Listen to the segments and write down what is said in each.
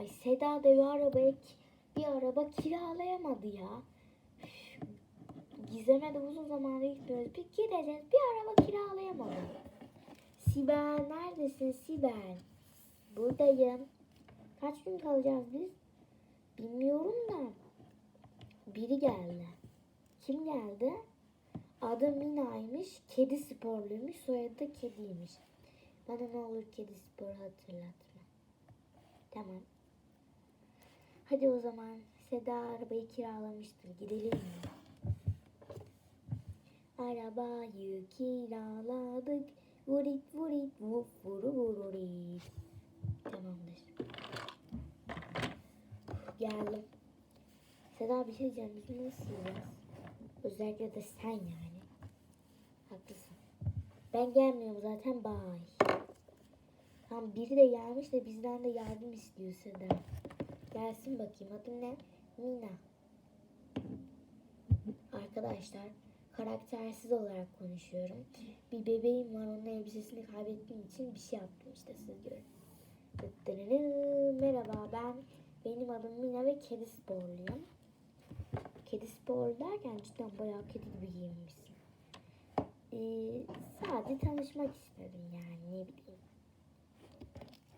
Ay Seda da bir araba, bir araba kiralayamadı ya. Gizem'e de uzun zamandır gitmiyoruz. Bir gideceğiz bir araba kiralayamadı. Sibel neredesin Sibel? Buradayım. Kaç gün kalacağız biz? Bilmiyorum da. Biri geldi. Kim geldi? Adı Mina'ymış. Kedi sporluymuş. Soyadı kediymiş. Bana ne olur kedi sporu hatırlatma. Tamam. Hadi o zaman Seda arabayı kiralamıştır. Gidelim mi? Arabayı kiraladık. Vurit vurit vuf vuru vururit. Tamamdır. Geldim. Seda bir şey diyeceğim. Biz nasıl sığacağız? Özellikle de sen yani. Haklısın. Ben gelmiyorum zaten. Bye. Tam biri de gelmiş de bizden de yardım istiyor Seda. Gelsin bakayım. Adın ne? Mina. Arkadaşlar karaktersiz olarak konuşuyorum. Bir bebeğim var. Onun elbisesini kaybettiğim için bir şey yaptım işte siz görün. Merhaba ben benim adım Mina ve kedi sporluyum. Kedi spor derken cidden bayağı kedi gibi giyinmişsin. Ee, sadece tanışmak istedim yani ne bileyim.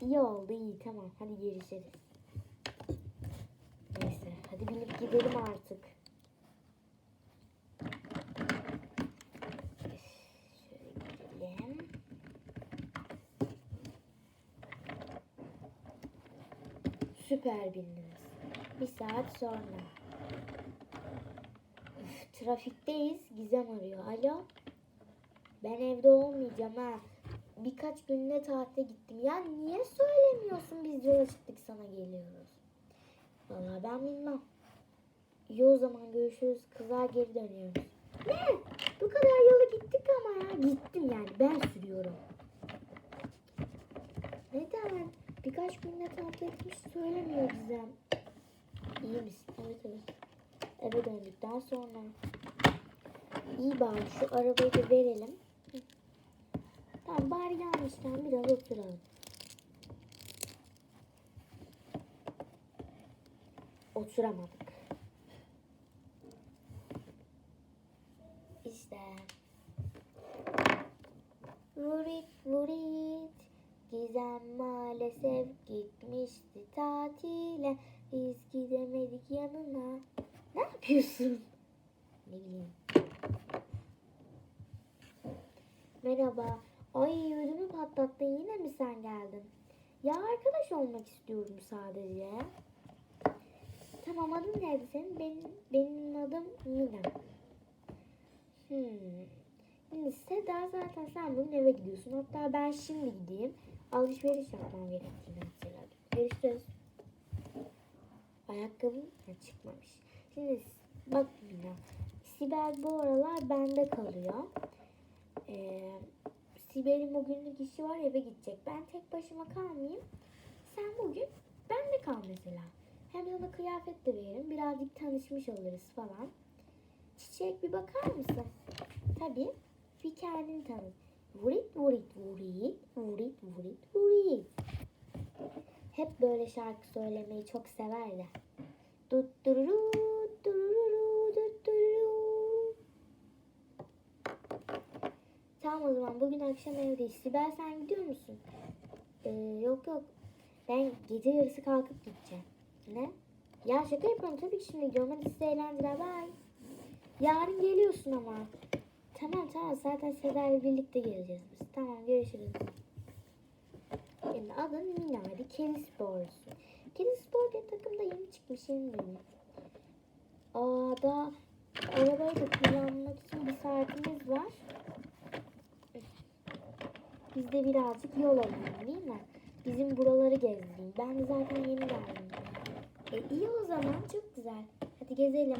İyi oldu iyi tamam hadi görüşürüz. Hadi binip gidelim artık. Süper bindiniz. Bir saat sonra. Üf, trafikteyiz. Gizem arıyor. Alo. Ben evde olmayacağım ha. Birkaç günde tatile gittim. Ya niye söylemiyorsun biz yola çıktık sana geliyoruz. Vallahi ben bilmem. İyi o zaman görüşürüz. Kızlar geri dönüyoruz. Ne? Bu kadar yola gittik ama ya. Gittim yani. Ben sürüyorum. Neden? Birkaç günde tatil etmiş söylemiyor Gizem. İyi misin? Evet evet. Eve döndükten sonra. İyi bari şu arabayı da verelim. Tamam bari gelmişken biraz oturalım. Oturamadık. İşte. Vurit vurit. Gizem maalesef gitmişti tatile. Biz gidemedik yanına. Ne yapıyorsun? Ne bileyim. Merhaba. Ay ödümü patlattın yine mi sen geldin? Ya arkadaş olmak istiyorum sadece. Tamam adın neydi senin? Benim, benim adım Mina. Hmm. Şimdi Seda zaten sen bugün eve gidiyorsun. Hatta ben şimdi gideyim. Alışveriş yapmam gerektiğini hatırladım. Görüşürüz. Ayakkabım ha, çıkmamış. Şimdi bak Mina. Sibel bu aralar bende kalıyor. Ee, Sibel'in bugünlük işi var eve gidecek. Ben tek başıma kalmayayım. Sen bugün bende kal mesela. Hem sana kıyafet de veririm. Birazcık tanışmış oluruz falan. Çiçek bir bakar mısın? Tabii. Bir kendini tanı. Vurit vurit vurit vurit vurit vurit. Hep böyle şarkı söylemeyi çok severler. Tuttururu tururu tuttururu. Tamam o zaman bugün akşam evdeyiz. Sibel sen gidiyor musun? Ee, yok yok. Ben gece yarısı kalkıp gideceğim. Ne? Ya şaka yapıyorum tabii ki şimdi gidiyorum. Hadi size eğlenceler. Bye. Yarın geliyorsun ama. Tamam tamam zaten Seda birlikte geleceğiz biz. Tamam görüşürüz. Benim adım Mina. Hadi kedi sporcusu. Kedi spor diye takımda yeni çıkmış yeni benim. Aa da arabayı da kullanmak için bir saatimiz var. Biz de birazcık yol alalım değil mi? Bizim buraları gezdireyim. Ben zaten yeni geldim. E iyi o zaman çok güzel. Hadi gezelim.